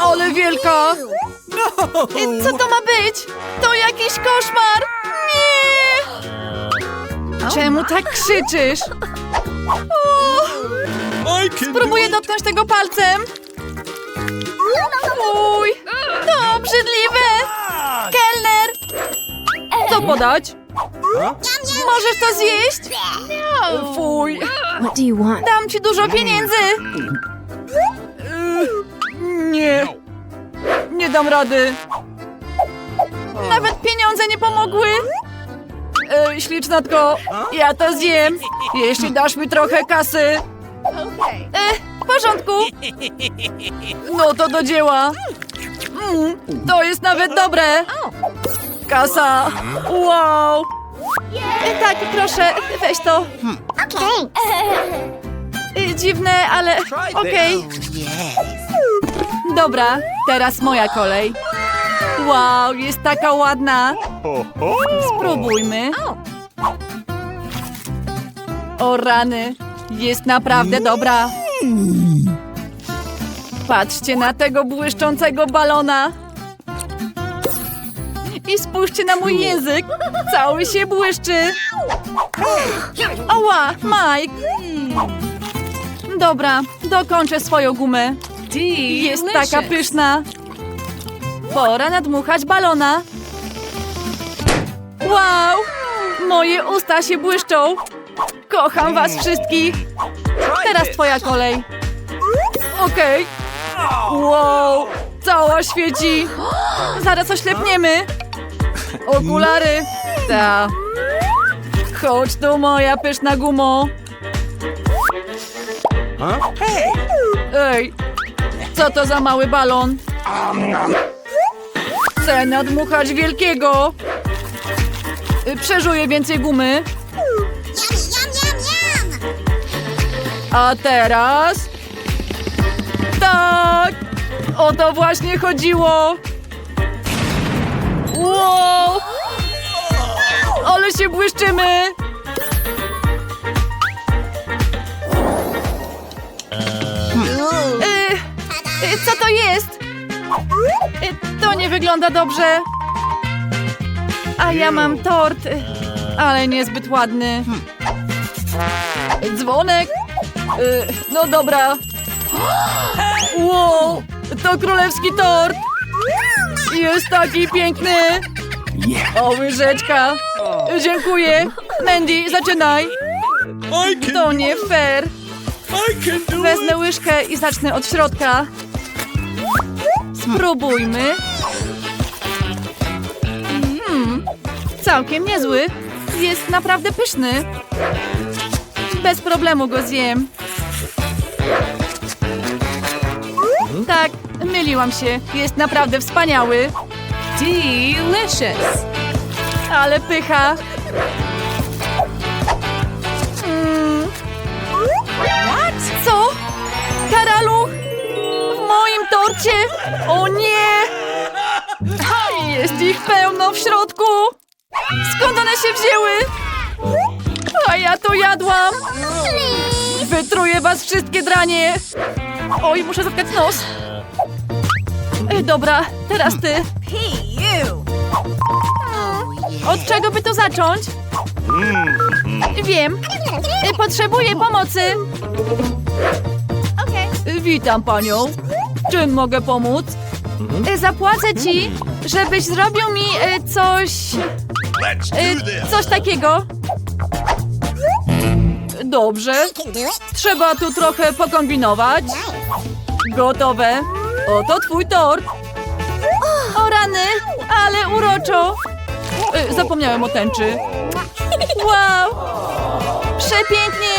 Ale wielka! I Co to ma być? To jakiś koszmar! Nie! Czemu tak krzyczysz? O, I can próbuję dotknąć tego palcem. Uj, to obrzydliwe! Kelner! Co podać? Możesz to zjeść? Fuj, you want? dam ci dużo pieniędzy. Nie, nie dam rady. Nawet pieniądze nie pomogły. E, ślicznotko, ja to zjem, jeśli dasz mi trochę kasy. E, w porządku. No to do dzieła. Mm, to jest nawet dobre. Kasa. Wow. E, tak, proszę, weź to. E, dziwne, ale okej. Dobra, teraz moja kolej. Wow, jest taka ładna. Spróbujmy. O rany, jest naprawdę dobra. Patrzcie na tego błyszczącego balona. I spójrzcie na mój język. Cały się błyszczy. Ała, Mike. Dobra, dokończę swoją gumę. Jest taka pyszna. Pora nadmuchać balona. Wow! Moje usta się błyszczą. Kocham was wszystkich. Teraz twoja kolej. Okej. Wow! Cała świeci. Zaraz oślepniemy. Okulary. Ta. Chodź tu, moja pyszna gumo. Ej, co to za mały balon? Chcę nadmuchać wielkiego. Y, Przeżuję więcej gumy. A teraz... Tak! O to właśnie chodziło! Wow! Ale się błyszczymy! Co to jest? Y, to nie wygląda dobrze. A ja mam tort, y, ale niezbyt ładny. Dzwonek? Y, no dobra. Wow, to królewski tort. Jest taki piękny. O, łyżeczka. Dziękuję. Mandy, zaczynaj. To nie fair. Wezmę łyżkę i zacznę od środka. Spróbujmy. Hmm, całkiem niezły. Jest naprawdę pyszny. Bez problemu go zjem. Tak, myliłam się. Jest naprawdę wspaniały. Delicious. Ale pycha. Mm. O nie! Jest ich pełno w środku! Skąd one się wzięły? A ja to jadłam! Wytruję was wszystkie dranie! Oj, muszę zatkać nos. Ej, dobra, teraz ty. Od czego by to zacząć? Wiem. Y, Potrzebuję pomocy. Witam panią. Czym mogę pomóc? Y, Zapłacę ci, żebyś zrobił mi y, coś... Y. Coś takiego. Dobrze. Trzeba tu trochę pokombinować. Gotowe. Oto twój tort. O rany, ale uroczo. Zapomniałem o tęczy. Wow! Przepięknie!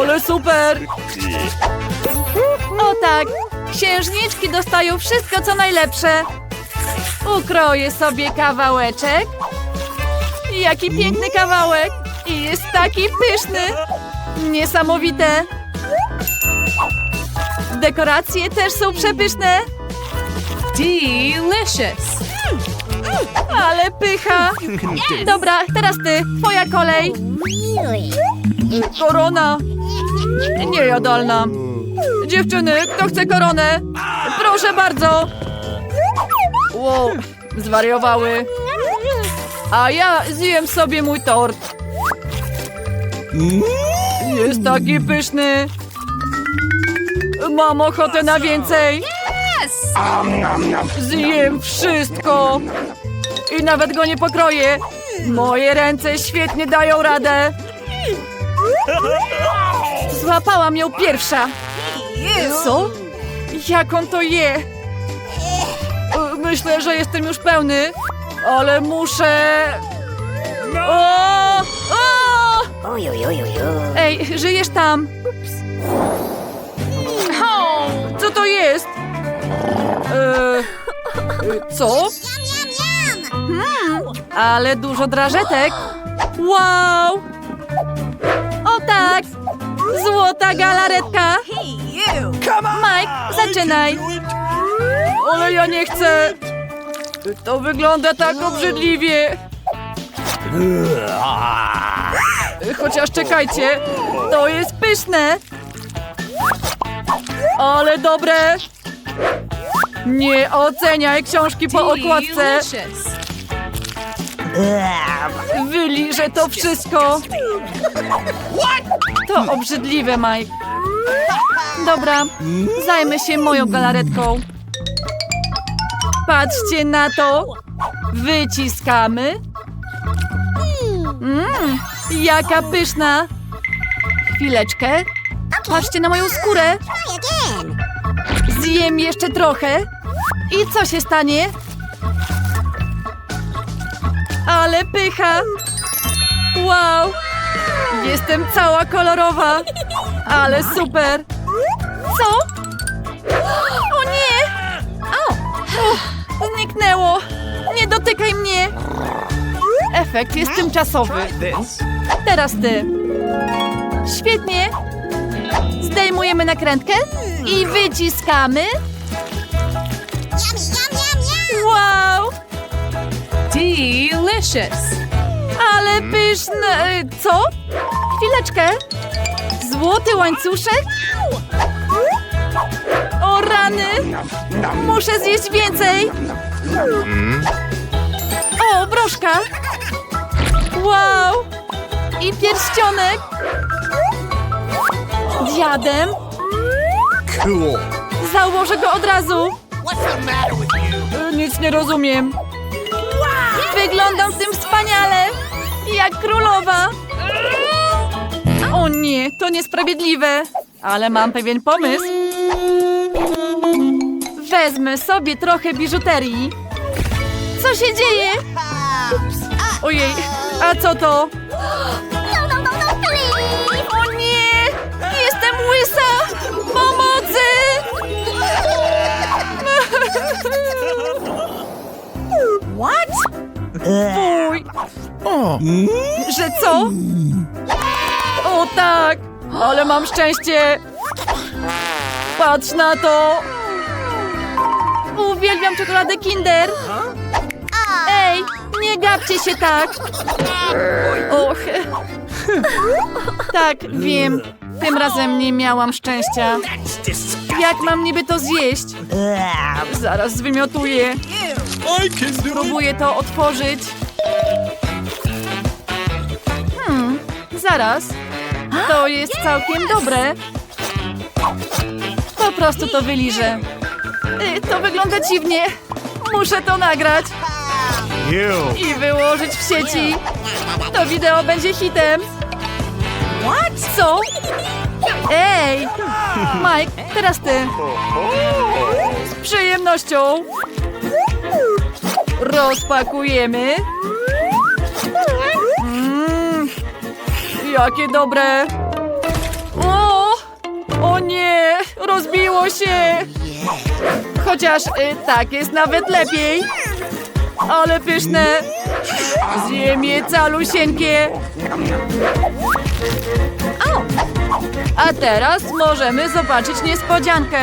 Ale super! O tak! Księżniczki dostają wszystko, co najlepsze. Ukroję sobie kawałeczek. Jaki piękny kawałek! I jest taki pyszny! Niesamowite! Dekoracje też są przepyszne. Delicious. Ale pycha! Dobra, teraz ty, twoja kolej. Korona. Niejadalna. Dziewczyny, kto chce koronę? Proszę bardzo. Wow, zwariowały. A ja zjem sobie mój tort. Jest taki pyszny. Mam ochotę na więcej. Zjem wszystko. I nawet go nie pokroję. Moje ręce świetnie dają radę. Złapałam ją pierwsza. Co? Jak on to je? E, Myślę, że jestem już pełny, ale muszę... O! O! Ej, żyjesz tam? Co to jest? E, e, co? Hmm, ale dużo drażetek. Wow! O tak! Złota galaretka! Mike, zaczynaj! Ale ja nie chcę! To wygląda tak obrzydliwie! Chociaż czekajcie, to jest pyszne! Ale dobre! Nie oceniaj książki po okładce! Wyliżę to wszystko! To obrzydliwe, Mike. Dobra, zajmę się moją galaretką. Patrzcie na to. Wyciskamy. Mmm, jaka pyszna. Chwileczkę. Patrzcie na moją skórę. Zjem jeszcze trochę. I co się stanie? Ale pycha. Wow. Jestem cała kolorowa. Ale super. Co? O nie! O! Uch, Zniknęło. Nie dotykaj mnie. Efekt jest tymczasowy. Teraz ty. Świetnie. Zdejmujemy nakrętkę i wyciskamy. Wow! Delicious. Ale pyszne. y, Co? Chwileczkę. Złoty łańcuszek? O rany! Muszę zjeść więcej. O, broszka. Wow! I pierścionek. Diadem. Cool. Założę go od razu. Y, Nic nie rozumiem. Wyglądam w tym wspaniale! Jak królowa! O nie, to niesprawiedliwe! Ale mam pewien pomysł. Wezmę sobie trochę biżuterii. Co się dzieje? Ojej, a co to? O nie! Jestem łysa! Pomocy! Fuj! Że co? O tak! Ale mam szczęście! Patrz na to! Uwielbiam czekoladę Kinder! Ej, nie gapcie się tak! Och! Tak, wiem. Tym razem nie miałam szczęścia. Jak mam niby to zjeść? Zaraz zwymiotuję. I can do it. Próbuję to otworzyć. Hmm, zaraz. To jest całkiem dobre. Po prostu to wyliżę. Y, To wygląda dziwnie. Muszę to nagrać i wyłożyć w sieci. To wideo będzie hitem. Co? Ej! Mike, teraz ty. Z przyjemnością. Rozpakujemy. Mmm, jakie dobre. O, o nie, rozbiło się. Chociaż y, tak jest nawet lepiej. Ale pyszne. Zjem je calusieńkie. O, a teraz możemy zobaczyć niespodziankę.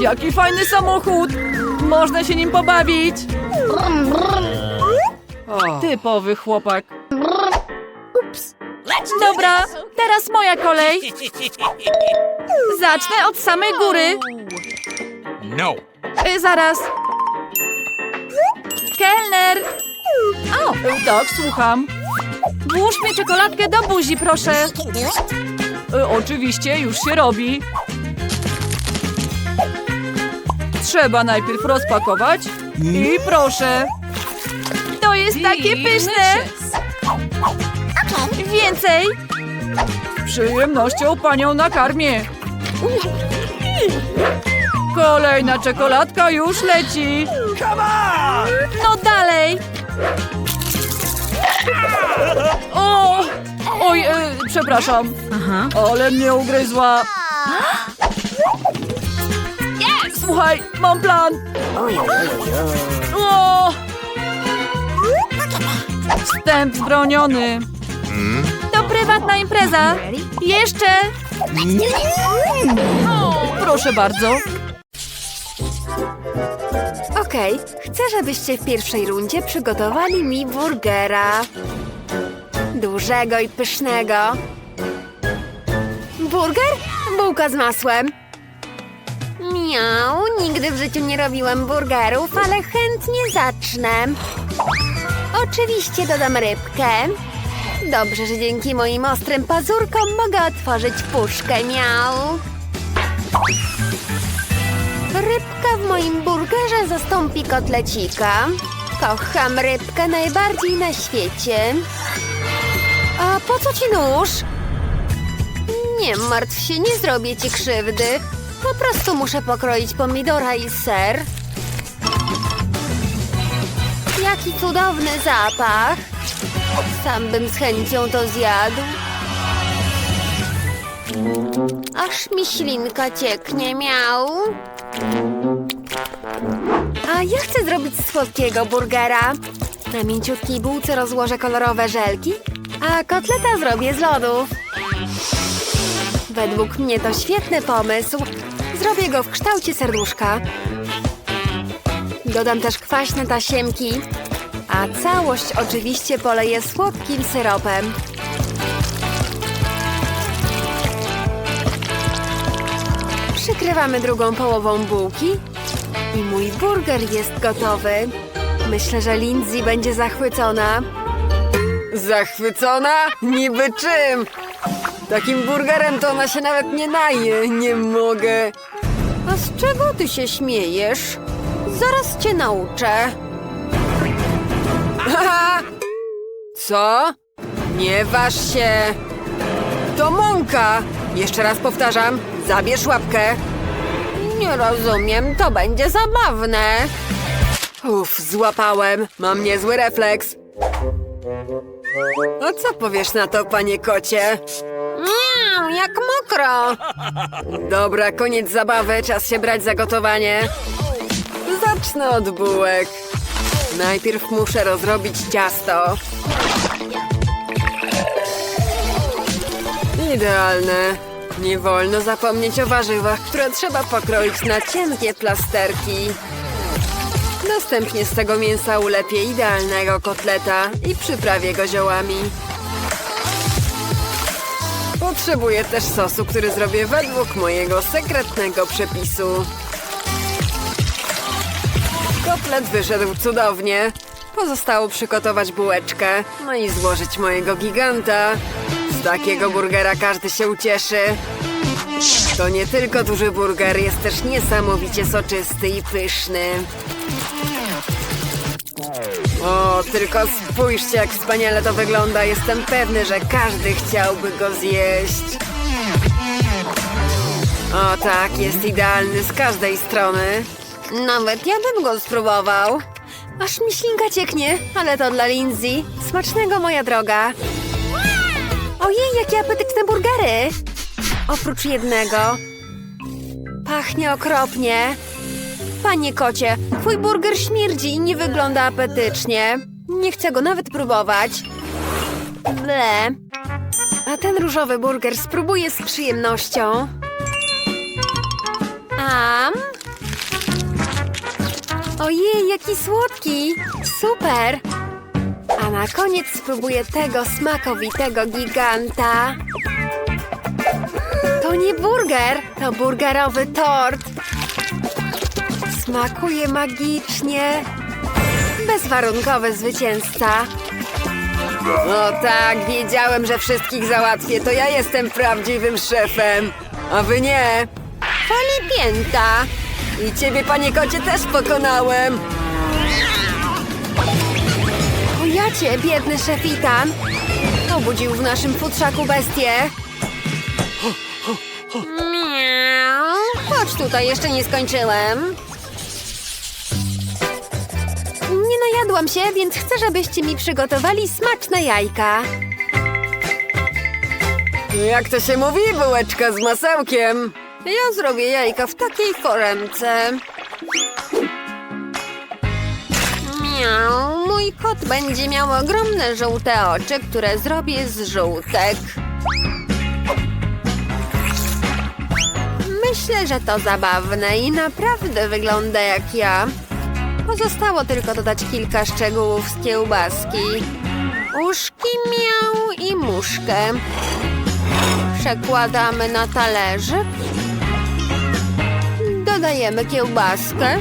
Jaki fajny samochód! Można się nim pobawić. Typowy chłopak. Dobra, teraz moja kolej. Zacznę od samej góry. No. Y, zaraz. Kelner! O, tak, słucham. Włóż mi czekoladkę do buzi, proszę. Y, oczywiście, już się robi. Trzeba najpierw rozpakować. I proszę. To jest takie pyszne. Więcej. Z przyjemnością panią nakarmię. Kolejna czekoladka już leci. No dalej. O! Oj, e, przepraszam. Ale mnie ugryzła. Słuchaj, mam plan. O! Wstęp zbroniony. To prywatna impreza. Jeszcze. Proszę bardzo. Okej, chcę, żebyście w pierwszej rundzie przygotowali mi burgera. Dużego i pysznego. Burger? Bułka z masłem. Miau, nigdy w życiu nie robiłem burgerów, ale chętnie zacznę. Oczywiście dodam rybkę. Dobrze, że dzięki moim ostrym pazurkom mogę otworzyć puszkę, miau. Rybka w moim burgerze zastąpi kotlecika. Kocham rybkę najbardziej na świecie. A po co ci nóż? Nie martw się, nie zrobię ci krzywdy. Po prostu muszę pokroić pomidora i ser. Jaki cudowny zapach. Sam bym z chęcią to zjadł. Aż mi ślinka cieknie, miał. A ja chcę zrobić słodkiego burgera. Na mięciutkiej bułce rozłożę kolorowe żelki, a kotleta zrobię z lodów. Według mnie to świetny pomysł. Zrobię go w kształcie serduszka. Dodam też kwaśne tasiemki, a całość oczywiście poleję słodkim syropem. Przykrywamy drugą połową bułki i mój burger jest gotowy. Myślę, że Lindsay będzie zachwycona. Zachwycona? Niby czym? Takim burgerem to ona się nawet nie naje. Nie mogę. A z czego ty się śmiejesz? Zaraz cię nauczę. Haha! Co? Nie waż się. To mąka! Jeszcze raz powtarzam, zabierz łapkę. Nie rozumiem, to będzie zabawne. Uff, złapałem. Mam niezły refleks. A co powiesz na to, panie kocie? Miau, jak mokro. Dobra, koniec zabawy, czas się brać za gotowanie. Zacznę od bułek. Najpierw muszę rozrobić ciasto. Idealne. Nie wolno zapomnieć o warzywach, które trzeba pokroić na cienkie plasterki. Następnie z tego mięsa ulepię idealnego kotleta i przyprawię go ziołami. Potrzebuję też sosu, który zrobię według mojego sekretnego przepisu. Kotlet wyszedł cudownie. Pozostało przygotować bułeczkę, no i złożyć mojego giganta. Z takiego burgera każdy się ucieszy. To nie tylko duży burger, jest też niesamowicie soczysty i pyszny. O, tylko spójrzcie, jak wspaniale to wygląda. Jestem pewny, że każdy chciałby go zjeść. O tak, jest idealny z każdej strony. Nawet ja bym go spróbował. Aż mi ślinka cieknie, ale to dla Lindsay. Smacznego, moja droga. Ojej, jakie apetyczne burgery! Oprócz jednego. Pachnie okropnie. Panie kocie, twój burger śmierdzi i nie wygląda apetycznie. Nie chcę go nawet próbować. Ble. A ten różowy burger spróbuję z przyjemnością. Am. Ojej, jaki słodki! Super! A na koniec spróbuję tego smakowitego giganta. To nie burger, to burgerowy tort. Smakuje magicznie. Bezwarunkowy zwycięzca. No tak, wiedziałem, że wszystkich załatwię. To ja jestem prawdziwym szefem. A wy nie. Fali pięta. I ciebie, panie kocie, też pokonałem. O jacie, biedny szefitan. Obudził w naszym futrzaku bestię. Miau. Chodź tutaj, jeszcze nie skończyłem. Najadłam się, więc chcę, żebyście mi przygotowali smaczne jajka. Jak to się mówi, bułeczka z masełkiem? Ja zrobię jajka w takiej foremce. Miau, mój kot będzie miał ogromne żółte oczy, które zrobię z żółtek. Myślę, że to zabawne i naprawdę wygląda jak ja. Pozostało tylko dodać kilka szczegółów z kiełbaski. Uszki miał i muszkę. Przekładamy na talerzyk. Dodajemy kiełbaskę.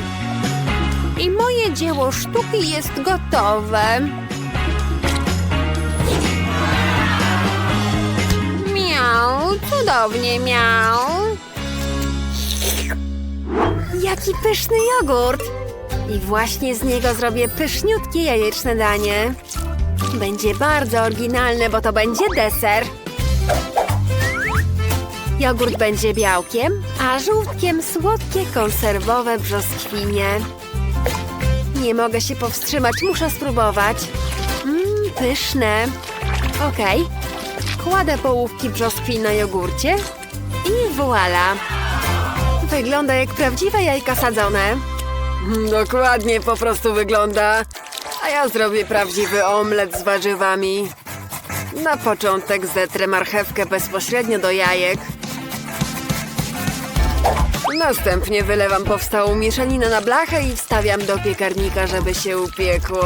I moje dzieło sztuki jest gotowe. Miał, cudownie miał. Jaki pyszny jogurt! I właśnie z niego zrobię pyszniutkie jajeczne danie. Będzie bardzo oryginalne, bo to będzie deser. Jogurt będzie białkiem, a żółtkiem słodkie konserwowe brzoskwinie. Nie mogę się powstrzymać, muszę spróbować. Mmm, pyszne. Okej. Kładę połówki brzoskwin na jogurcie i voila. Wygląda jak prawdziwe jajka sadzone. Dokładnie po prostu wygląda. A ja zrobię prawdziwy omlet z warzywami. Na początek zetrę marchewkę bezpośrednio do jajek. Następnie wylewam powstałą mieszaninę na blachę i wstawiam do piekarnika, żeby się upiekło.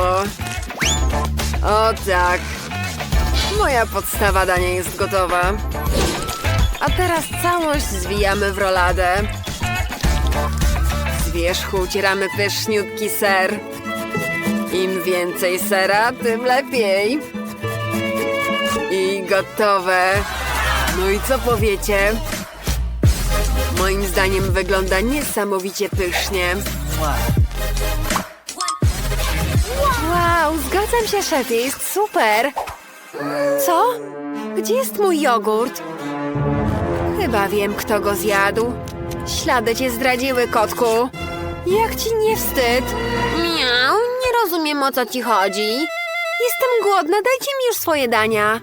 O tak. Moja podstawa dania jest gotowa. A teraz całość zwijamy w roladę. Wierzchu ucieramy pyszniutki ser. Im więcej sera, tym lepiej. I gotowe. No i co powiecie? Moim zdaniem wygląda niesamowicie pysznie. Wow, zgadzam się, szefie, jest super. Co? Gdzie jest mój jogurt? Chyba wiem, kto go zjadł. Ślady cię zdradziły, kotku. Jak ci nie wstyd? Miau, nie rozumiem o co ci chodzi. Jestem głodna, dajcie mi już swoje dania.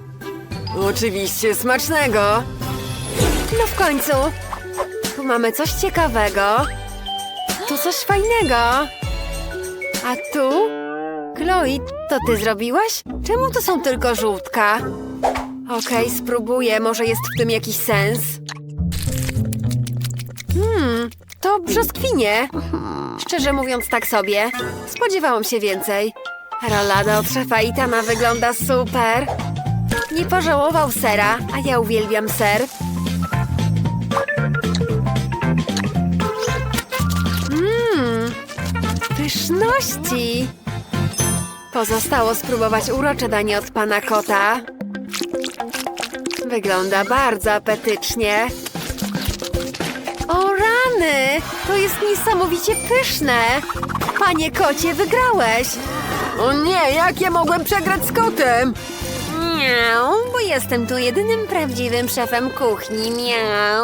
Oczywiście, smacznego. No w końcu. Tu mamy coś ciekawego. Tu coś fajnego. A tu? Chloe, to ty zrobiłaś? Czemu to są tylko żółtka? Okej, spróbuję, może jest w tym jakiś sens. Hmm, to brzoskwinie. Szczerze mówiąc tak sobie, spodziewałam się więcej. Rolada od szefa Itana wygląda super. Nie pożałował sera, a ja uwielbiam ser. Mmm, pyszności. Pozostało spróbować urocze danie od pana kota. Wygląda bardzo apetycznie. Rany! To jest niesamowicie pyszne! Panie kocie, wygrałeś! O nie, jak ja mogłem przegrać z kotem? Miau, bo jestem tu jedynym prawdziwym szefem kuchni, miau.